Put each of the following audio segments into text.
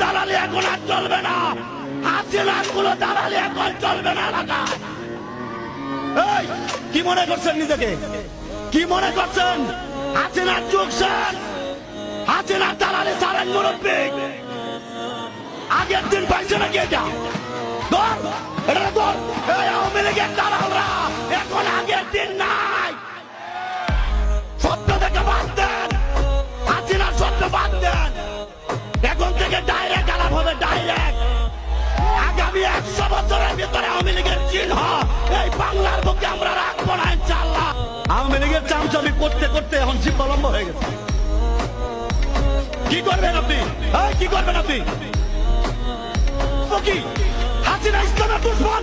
দালালি দালালি কি মনে করছেন নিজেকে? কি মনে করছেন? হাসিনার যুগ শেষ। হাসিনার দালালি সারেন মুরব্বী। আগের দিন পাইছে নাকি এটা? ধর এটা ধর। এই আওয়ামী লীগের এখন আগের দিন নাই। স্বপ্ন থেকে বাদ দেন। হাসিনার স্বপ্ন বাদ দেন। এখন থেকে ডাইরেক্ট আলাপ হবে ডাইরেক্ট আগামী একশো বছরের ভিতরে আওয়ামী লীগের চিহ্ন এই বাংলার বুকে আমরা রাখব না ইনশাল্লাহ আওয়ামী লীগের চামচামি করতে করতে এখন জিব্বা হয়ে গেছে। কি করবেন আপনি? কি করবেন আপনি? হাসিনা ইসলামের দুশ্মন।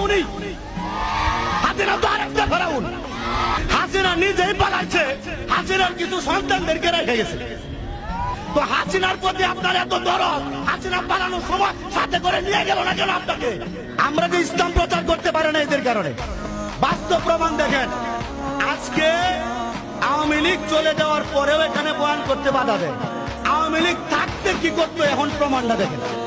তো হাসিনা তো আরেকটা ফেরাউন। হাসিনা নিজেই হাসিনার কিছু সন্তানদেরকে রেখে গেছে। তো হাসিনার প্রতি আপনার এত দরদ, হাসিনা পালানোর সময় সাথে করে নিয়ে গেল না কেন আপনাকে? আমরা যে ইসলাম প্রচার করতে পারে না এদের কারণে। বাস্তব প্রমাণ দেখেন। আজকে আওয়ামী লীগ চলে যাওয়ার পরেও এখানে বয়ান করতে বাধা দেয়। আওয়ামী লীগ থাকতে কি করতো এখন প্রমাণটা দেখেন।